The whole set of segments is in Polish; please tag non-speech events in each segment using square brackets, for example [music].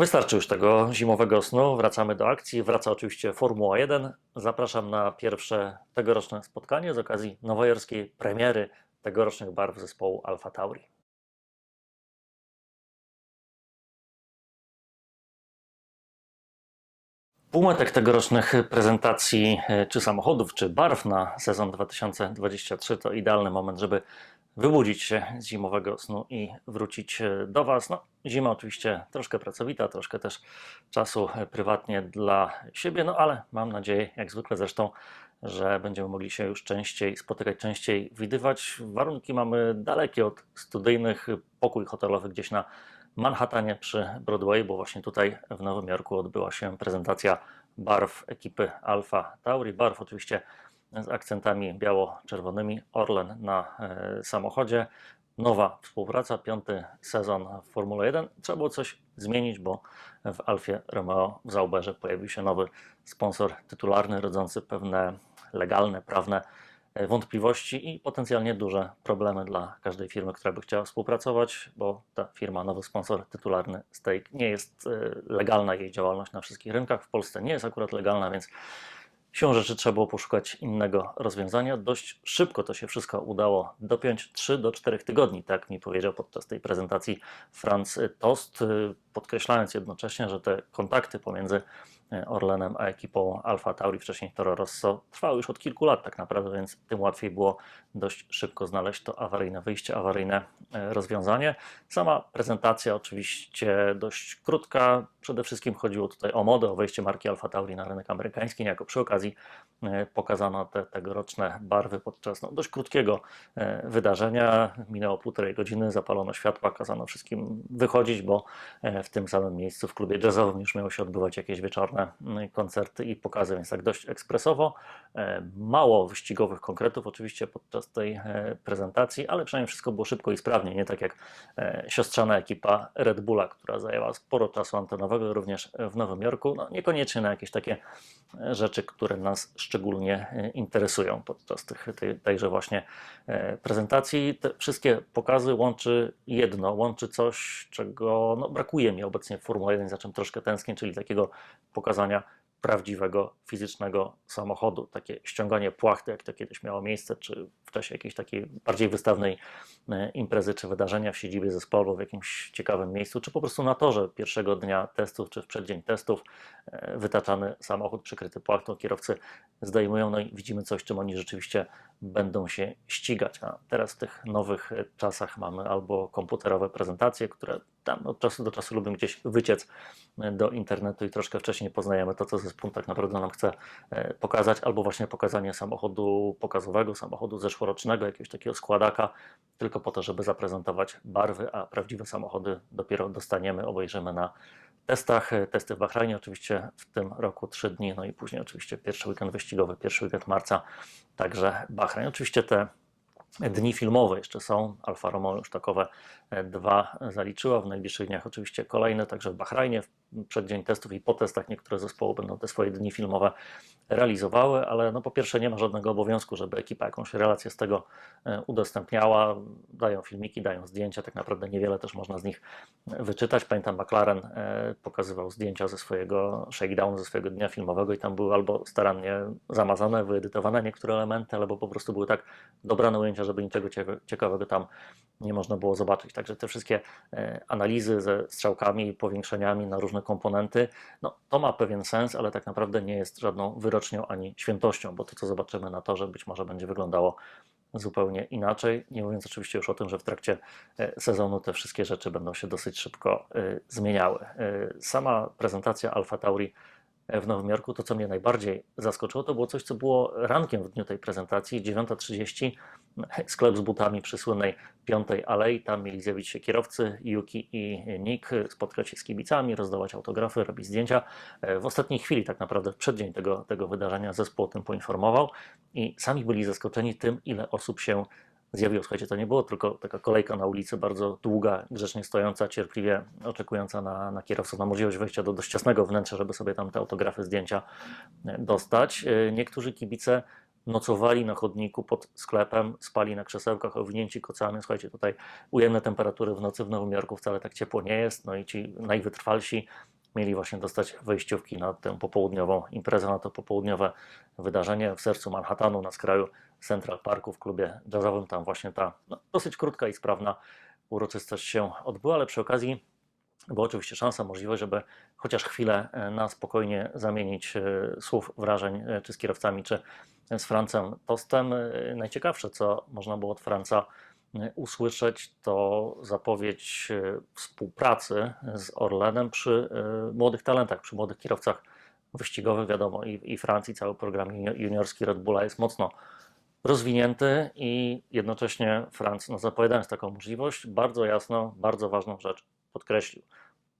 Wystarczy już tego zimowego snu, wracamy do akcji. Wraca oczywiście Formuła 1. Zapraszam na pierwsze tegoroczne spotkanie z okazji nowojorskiej premiery tegorocznych barw zespołu Alfa Tauri. Półmetek tegorocznych prezentacji e, czy samochodów, czy barw na sezon 2023 to idealny moment, żeby wybudzić się z zimowego snu i wrócić e, do Was. No, zima oczywiście troszkę pracowita, troszkę też czasu e, prywatnie dla siebie, no ale mam nadzieję, jak zwykle zresztą, że będziemy mogli się już częściej spotykać, częściej widywać. Warunki mamy dalekie od studyjnych, pokój hotelowy gdzieś na Manhattanie przy Broadway, bo właśnie tutaj w Nowym Jorku odbyła się prezentacja barw ekipy Alfa Tauri. Barw oczywiście z akcentami biało-czerwonymi, Orlen na e, samochodzie. Nowa współpraca, piąty sezon w Formule 1. Trzeba było coś zmienić, bo w Alfie Romeo w Zauberze pojawił się nowy sponsor tytularny, rodzący pewne legalne, prawne e, wątpliwości i potencjalnie duże problemy dla każdej firmy, która by chciała współpracować, bo ta firma, nowy sponsor tytularny Stake, nie jest e, legalna jej działalność na wszystkich rynkach. W Polsce nie jest akurat legalna, więc Siłą rzeczy trzeba było poszukać innego rozwiązania. Dość szybko to się wszystko udało dopiąć 3 do 4 tygodni, tak mi powiedział podczas tej prezentacji Franz Tost, podkreślając jednocześnie, że te kontakty pomiędzy Orlenem a ekipą Alfa Tauri, wcześniej Toro Rosso, trwały już od kilku lat tak naprawdę, więc tym łatwiej było dość szybko znaleźć to awaryjne wyjście, awaryjne e, rozwiązanie. Sama prezentacja oczywiście dość krótka. Przede wszystkim chodziło tutaj o modę, o wejście marki Alfa Tauri na rynek amerykański. Niejako przy okazji e, pokazano te tegoroczne barwy podczas no, dość krótkiego e, wydarzenia. Minęło półtorej godziny, zapalono światła, kazano wszystkim wychodzić, bo w tym samym miejscu w klubie jazzowym już miało się odbywać jakieś wieczorne koncerty i pokazy, więc tak dość ekspresowo. Mało wyścigowych konkretów oczywiście podczas tej prezentacji, ale przynajmniej wszystko było szybko i sprawnie, nie tak jak siostrzana ekipa Red Bulla, która zajęła sporo czasu antenowego również w Nowym Jorku. No, niekoniecznie na jakieś takie rzeczy, które nas szczególnie interesują podczas tych, tej, tejże właśnie prezentacji. Te wszystkie pokazy łączy jedno, łączy coś, czego no, brakuje mi obecnie w Formule 1, za czym troszkę tęsknię, czyli takiego pokazania prawdziwego, fizycznego samochodu. Takie ściąganie płachty, jak to kiedyś miało miejsce, czy w czasie jakiejś takiej bardziej wystawnej e, imprezy czy wydarzenia w siedzibie zespołu, w jakimś ciekawym miejscu, czy po prostu na torze pierwszego dnia testów, czy w przeddzień testów, e, wytaczany samochód przykryty płachtą, kierowcy zdejmują, no i widzimy coś, czym oni rzeczywiście będą się ścigać. A teraz w tych nowych czasach mamy albo komputerowe prezentacje, które tam od czasu do czasu lubią gdzieś wyciec do internetu i troszkę wcześniej poznajemy to, co zespół tak naprawdę nam chce e, pokazać, albo właśnie pokazanie samochodu pokazowego, samochodu zeszłorocznego, jakiegoś takiego składaka, tylko po to, żeby zaprezentować barwy, a prawdziwe samochody dopiero dostaniemy, obejrzymy na testach. Testy w Bahrajnie oczywiście w tym roku trzy dni, no i później oczywiście pierwszy weekend wyścigowy, pierwszy weekend marca, także Bahrain. Oczywiście te dni filmowe jeszcze są. Alfa Romeo już takowe e, dwa zaliczyła. W najbliższych dniach oczywiście kolejne, także w Bahrajnie, w przeddzień testów i po testach niektóre zespoły będą te swoje dni filmowe realizowały, ale no po pierwsze nie ma żadnego obowiązku, żeby ekipa jakąś relację z tego e, udostępniała. Dają filmiki, dają zdjęcia, tak naprawdę niewiele też można z nich wyczytać. Pamiętam McLaren e, pokazywał zdjęcia ze swojego shakedownu, ze swojego dnia filmowego i tam były albo starannie zamazane, wyedytowane niektóre elementy, albo po prostu były tak dobrane ujęcia, żeby niczego ciekawego tam nie można było zobaczyć. Także te wszystkie e, analizy ze strzałkami, powiększeniami na różne komponenty, no to ma pewien sens, ale tak naprawdę nie jest żadną wyrocznią ani świętością, bo to, co zobaczymy na torze, być może będzie wyglądało zupełnie inaczej. Nie mówiąc oczywiście już o tym, że w trakcie e, sezonu te wszystkie rzeczy będą się dosyć szybko e, zmieniały. Sama prezentacja Alfa Tauri w Nowym Jorku, to co mnie najbardziej zaskoczyło, to było coś, co było rankiem w dniu tej prezentacji, 9.30, sklep z butami przy słynnej Piątej Alei, tam mieli zjawić się kierowcy Yuki i Nick, spotkać się z kibicami, rozdawać autografy, robić zdjęcia. W ostatniej chwili, tak naprawdę w przeddzień tego, tego wydarzenia zespół o tym poinformował i sami byli zaskoczeni tym, ile osób się zjawiło. Słuchajcie, to nie było tylko taka kolejka na ulicy, bardzo długa, grzecznie stojąca, cierpliwie oczekująca na, na kierowców, na możliwość wejścia do dość ciasnego wnętrza, żeby sobie tam te autografy, zdjęcia e, dostać. E, niektórzy kibice nocowali na chodniku pod sklepem, spali na krzesełkach, owinięci kocami. Słuchajcie, tutaj ujemne temperatury w nocy w Nowym Jorku wcale tak ciepło nie jest. No i ci najwytrwalsi mieli właśnie dostać wejściówki na tę popołudniową imprezę, na to popołudniowe wydarzenie w sercu Manhattanu, na skraju Central Parku w klubie jazzowym. Tam właśnie ta no, dosyć krótka i sprawna uroczystość się odbyła, ale przy okazji była oczywiście szansa, możliwość, żeby chociaż chwilę e, na spokojnie zamienić e, słów, wrażeń, e, czy z kierowcami, czy z Francem Tostem. Najciekawsze, co można było od Franca usłyszeć, to zapowiedź e, współpracy z Orlenem przy e, młodych talentach, przy młodych kierowcach wyścigowych. Wiadomo, i, i Francji cały program junior- juniorski Red Bulla jest mocno rozwinięty i jednocześnie Franc, no zapowiadając taką możliwość, bardzo jasno, bardzo ważną rzecz podkreślił.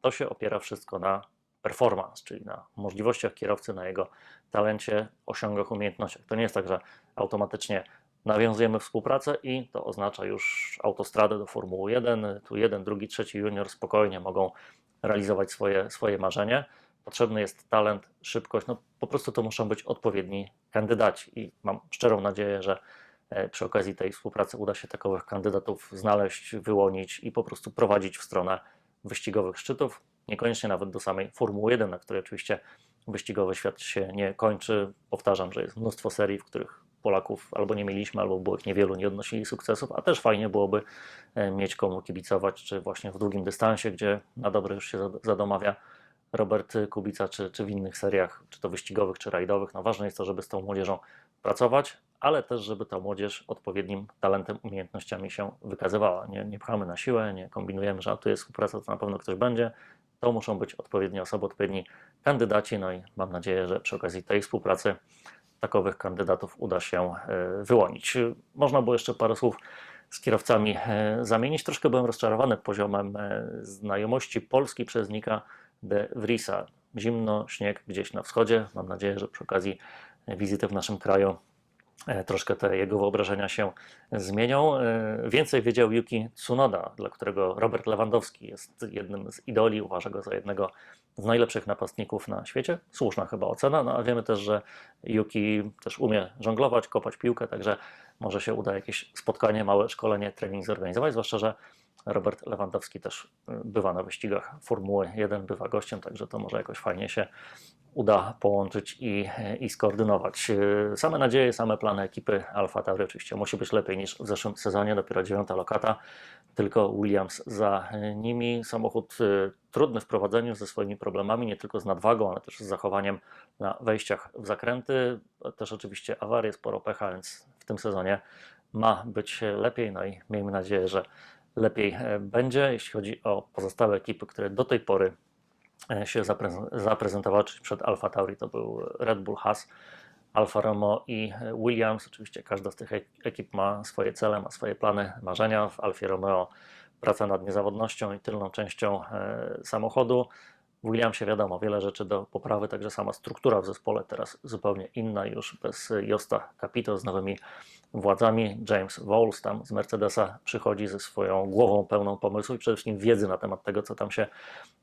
To się opiera wszystko na performance, czyli na możliwościach kierowcy, na jego talencie, osiągach, umiejętnościach. To nie jest tak, że automatycznie nawiązujemy współpracę i to oznacza już autostradę do Formuły 1. Tu jeden, drugi, trzeci junior spokojnie mogą realizować swoje, swoje marzenie. Potrzebny jest talent, szybkość, no po prostu to muszą być odpowiedni kandydaci i mam szczerą nadzieję, że e, przy okazji tej współpracy uda się takowych kandydatów znaleźć, wyłonić i po prostu prowadzić w stronę wyścigowych szczytów, niekoniecznie nawet do samej Formuły 1, na której oczywiście wyścigowy świat się nie kończy. Powtarzam, że jest mnóstwo serii, w których Polaków albo nie mieliśmy, albo było ich niewielu, nie odnosili sukcesów, a też fajnie byłoby e, mieć komu kibicować, czy właśnie w długim dystansie, gdzie na dobre już się zad- zadomawia Robert Kubica, czy, czy w innych seriach, czy to wyścigowych, czy rajdowych. No ważne jest to, żeby z tą młodzieżą pracować, ale też, żeby ta młodzież odpowiednim talentem, umiejętnościami się wykazywała. Nie, nie pchamy na siłę, nie kombinujemy, że a tu jest współpraca, to na pewno ktoś będzie. To muszą być odpowiednie osoby, odpowiedni kandydaci, no i mam nadzieję, że przy okazji tej współpracy takowych kandydatów uda się e, wyłonić. Można było jeszcze parę słów z kierowcami e, zamienić. Troszkę byłem rozczarowany poziomem e, znajomości Polski przez Nika de Vriesa. Zimno, śnieg gdzieś na wschodzie. Mam nadzieję, że przy okazji wizyty w naszym kraju troszkę te jego wyobrażenia się zmienią. E, Więcej wiedział Yuki Tsunoda, dla którego Robert Lewandowski jest jednym z idoli, uważa go za jednego z najlepszych napastników na świecie. Słuszna chyba ocena, no a wiemy też, że Yuki też umie żonglować, kopać piłkę, także może się uda jakieś spotkanie, małe szkolenie, trening zorganizować, zwłaszcza, że Robert Lewandowski też y, bywa na wyścigach Formuły 1, bywa gościem, także to może jakoś fajnie się uda połączyć i, i skoordynować. Same nadzieje, same plany ekipy Alfa Tauri oczywiście musi być lepiej niż w zeszłym sezonie, dopiero dziewiąta lokata, tylko Williams za nimi. Samochód y, trudny w prowadzeniu ze swoimi problemami, nie tylko z nadwagą, ale też z zachowaniem na wejściach w zakręty. Też oczywiście awarie, sporo pecha, więc w tym sezonie ma być lepiej, no i miejmy nadzieję, że lepiej e, będzie, jeśli chodzi o pozostałe ekipy, które do tej pory się zaprez- zaprezentowały, czyli przed Alfa Tauri to był Red Bull Haas, Alfa Romeo i e, Williams. Oczywiście każda z tych ek- ekip ma swoje cele, ma swoje plany, marzenia. W Alfie Romeo praca nad niezawodnością i tylną częścią e, samochodu. W Williamsie wiadomo, wiele rzeczy do poprawy, także sama struktura w zespole teraz zupełnie inna, już bez Josta Capito z nowymi władzami. James Bowles tam z Mercedesa przychodzi ze swoją głową pełną pomysłu i przede wszystkim wiedzy na temat tego, co tam się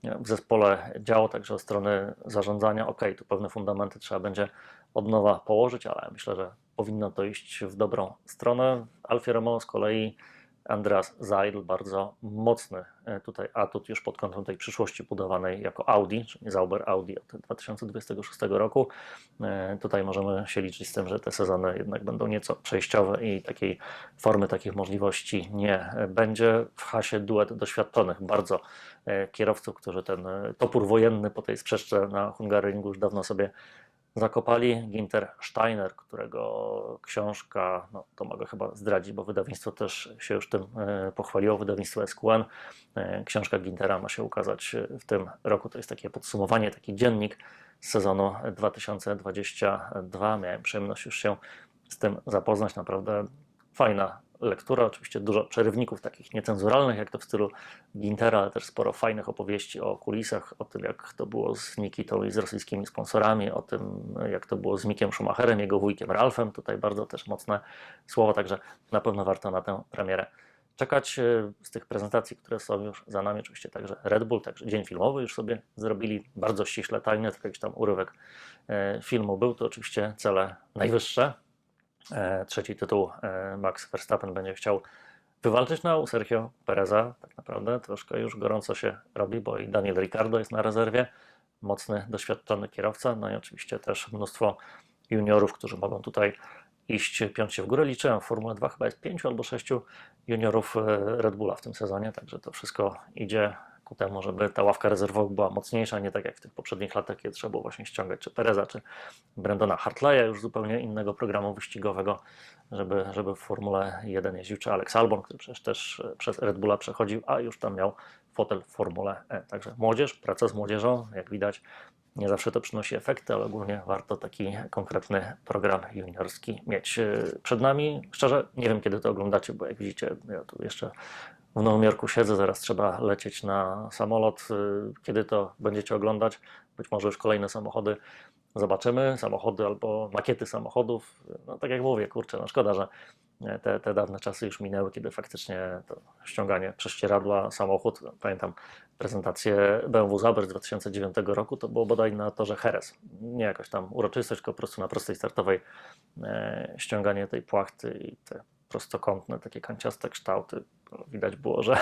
w zespole działo, także od strony zarządzania. Ok, tu pewne fundamenty trzeba będzie od nowa położyć, ale myślę, że powinno to iść w dobrą stronę. Alfie Romeo z kolei Andreas Seidl, bardzo mocny e, tutaj atut już pod kątem tej przyszłości budowanej jako Audi, czyli Zauber Audi od 2026 roku. E, Tutaj możemy się liczyć z tym, że te sezony jednak będą nieco przejściowe i takiej formy, takich możliwości nie będzie. W hasie duet doświadczonych bardzo e, kierowców, którzy ten topór wojenny po tej sprzeczce na Hungaroringu już dawno sobie zakopali. Ginter Steiner, którego książka, no to mogę chyba zdradzić, bo wydawnictwo też się już tym e, pochwaliło, wydawnictwo SQN. E, Książka Gintera ma się ukazać w tym roku. To jest takie podsumowanie, taki dziennik z sezonu 2022. Miałem przyjemność już się z tym zapoznać. Naprawdę fajna lektura. Oczywiście dużo przerywników takich niecenzuralnych, jak to w stylu Gintera, ale też sporo fajnych opowieści o kulisach, o tym, jak to było z Nikitą i z rosyjskimi sponsorami, o tym, jak to było z Mikiem Schumacherem, jego wujkiem Ralfem. Tutaj bardzo też mocne słowa, także na pewno warto na tę premierę czekać e, z tych prezentacji, które są już za nami, oczywiście także Red Bull, także dzień filmowy już sobie zrobili, bardzo ściśle tajny, tylko jakiś tam urywek e, filmu był, to oczywiście cele najwyższe. E, Trzeci tytuł e, Max Verstappen będzie chciał wywalczyć na u Sergio Pereza, tak naprawdę troszkę już gorąco się robi, bo i Daniel Ricciardo jest na rezerwie. mocny, doświadczony kierowca, no i oczywiście też mnóstwo juniorów, którzy mogą tutaj iść, piąć się w górę. Liczyłem w Formule 2 chyba jest pięciu albo sześciu juniorów e, Red Bulla w tym sezonie, także to wszystko idzie ku temu, żeby ta ławka rezerwowa była mocniejsza, nie tak jak w tych poprzednich latach, kiedy trzeba było właśnie ściągać czy Pereza, czy Brandona Hartleya, już zupełnie innego programu wyścigowego, żeby, żeby w Formule 1 jeździł, czy Alex Albon, który przecież też e, przez Red Bulla przechodził, a już tam miał fotel w Formule E. Także młodzież, praca z młodzieżą, jak widać, nie zawsze to przynosi efekty, ale ogólnie warto taki konkretny program juniorski mieć e, przed nami. Szczerze, nie wiem kiedy to oglądacie, bo jak widzicie, ja tu jeszcze w Nowym Jorku siedzę, zaraz trzeba lecieć na samolot. E, Kiedy to będziecie oglądać? Być może już kolejne samochody zobaczymy, samochody albo makiety samochodów. No tak jak mówię, kurczę, no szkoda, że te, te dawne czasy już minęły, kiedy faktycznie to ściąganie prześcieradła, samochód, pamiętam prezentację BMW Zaber z 2009 roku, to było bodaj na torze Jerez. Nie jakaś tam uroczystość, tylko po prostu na prostej startowej e, ściąganie tej płachty i te prostokątne, takie kanciaste kształty. No, Widać było, że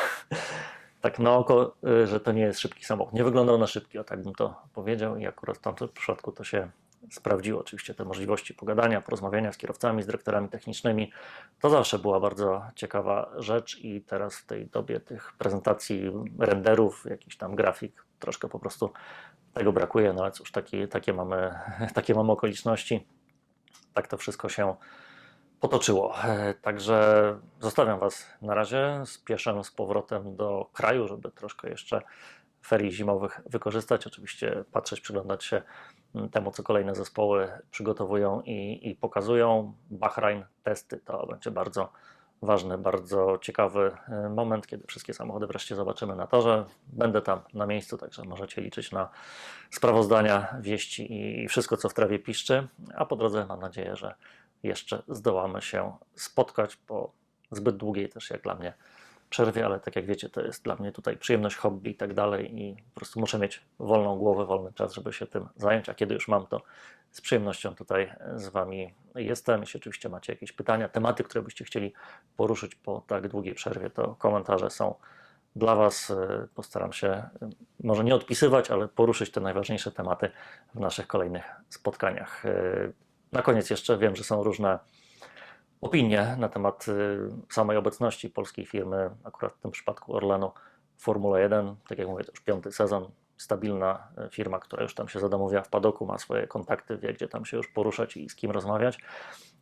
[laughs] tak na oko, y, że to nie jest szybki samochód. Nie wyglądał na szybki, o tak bym to powiedział i akurat w tamtym przypadku to się sprawdziło. Oczywiście te możliwości pogadania, porozmawiania z kierowcami, z dyrektorami technicznymi, to zawsze była bardzo ciekawa rzecz i teraz w tej dobie tych prezentacji, renderów, jakiś tam grafik, troszkę po prostu tego brakuje, no ale cóż, taki, takie, mamy, [laughs] takie mamy okoliczności. Tak to wszystko się potoczyło. E, Także zostawiam Was na razie. Spieszę z powrotem do kraju, żeby troszkę jeszcze ferii zimowych wykorzystać. Oczywiście patrzeć, przyglądać się mm, temu, co kolejne zespoły przygotowują i, i pokazują. Bahrain, testy to będzie bardzo ważny, bardzo ciekawy e, moment, kiedy wszystkie samochody wreszcie zobaczymy na torze. Będę tam na miejscu, także możecie liczyć na sprawozdania, wieści i wszystko, co w trawie piszczy. A po drodze mam nadzieję, że jeszcze zdołamy się spotkać po zbyt długiej też jak dla mnie przerwie, ale tak jak wiecie, to jest dla mnie tutaj przyjemność, hobby i tak dalej i po prostu muszę mieć wolną głowę, wolny czas, żeby się tym zająć, a kiedy już mam to z przyjemnością tutaj z Wami jestem. Jeśli oczywiście macie jakieś pytania, tematy, które byście chcieli poruszyć po tak długiej przerwie, to komentarze są dla Was. Postaram się może nie odpisywać, ale poruszyć te najważniejsze tematy w naszych kolejnych spotkaniach. Na koniec jeszcze wiem, że są różne opinie na temat y, samej obecności polskiej firmy, akurat w tym przypadku Orlenu Formule 1. Tak jak mówię, to już piąty sezon, stabilna y, firma, która już tam się zadomowiła w padoku, ma swoje kontakty, wie gdzie tam się już poruszać i z kim rozmawiać.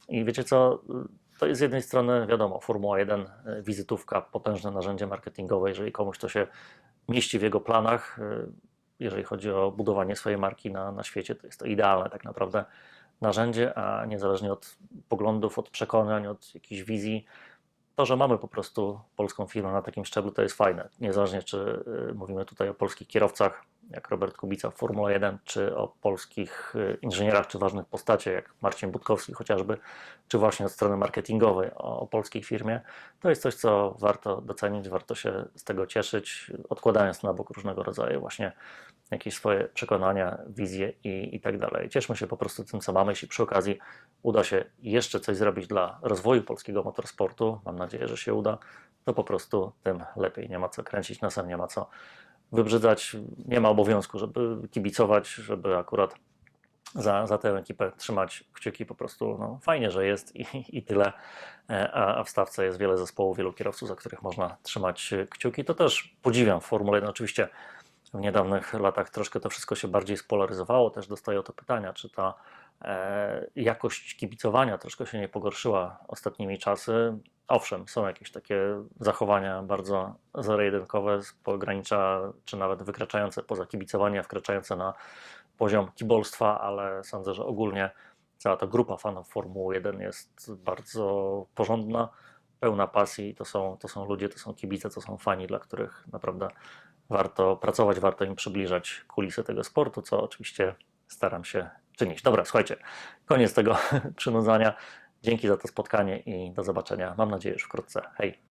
I wiecie co, y, to jest z jednej strony, wiadomo, Formuła 1, y, wizytówka, potężne narzędzie marketingowe, jeżeli komuś to się mieści w jego planach, jeżeli chodzi o budowanie swojej marki na, na świecie, to jest to idealne tak naprawdę narzędzie, a niezależnie od poglądów, od przekonań, od jakiejś wizji, to, że mamy po prostu polską firmę na takim szczeblu, to jest fajne. Niezależnie, czy y, mówimy tutaj o polskich kierowcach, jak Robert Kubica w Formule 1, czy o polskich y, inżynierach, czy ważnych postaciach, jak Marcin Budkowski chociażby, czy właśnie od strony marketingowej o, polskiej firmie, to jest coś, co warto docenić, warto się z tego cieszyć, odkładając na bok różnego rodzaju właśnie jakieś swoje przekonania, wizje i, i tak dalej. Cieszmy się po prostu tym, co mamy. Jeśli przy okazji uda się jeszcze coś zrobić dla rozwoju polskiego motorsportu, mam nadzieję, że się uda, to po prostu tym lepiej. Nie ma co kręcić nosem, nie ma co wybrzydzać, nie ma obowiązku, żeby kibicować, żeby akurat za, za tę ekipę trzymać kciuki. Po prostu no, fajnie, że jest i, i tyle. E, A, a w stawce jest wiele zespołów, wielu kierowców, za których można trzymać kciuki. To też podziwiam w Formule 1. Oczywiście w niedawnych latach troszkę to wszystko się bardziej spolaryzowało. Też dostaję o to pytania, czy ta jakość kibicowania troszkę się nie pogorszyła ostatnimi czasy. Owszem, są jakieś takie zachowania bardzo zero-jedynkowe, pogranicza, czy nawet wykraczające poza kibicowanie, wkraczające na poziom kibolstwa, ale sądzę, że ogólnie cała ta grupa fanów Formuły 1 jest bardzo porządna, pełna pasji. To są, to są ludzie, to są kibice, to są fani, dla których naprawdę warto pracować, warto im przybliżać kulisy tego sportu, co oczywiście staram się czynić. Dobra, słuchajcie, koniec tego [laughs] przynudzania. Dzięki za to spotkanie i do zobaczenia. Mam nadzieję już wkrótce. Hej!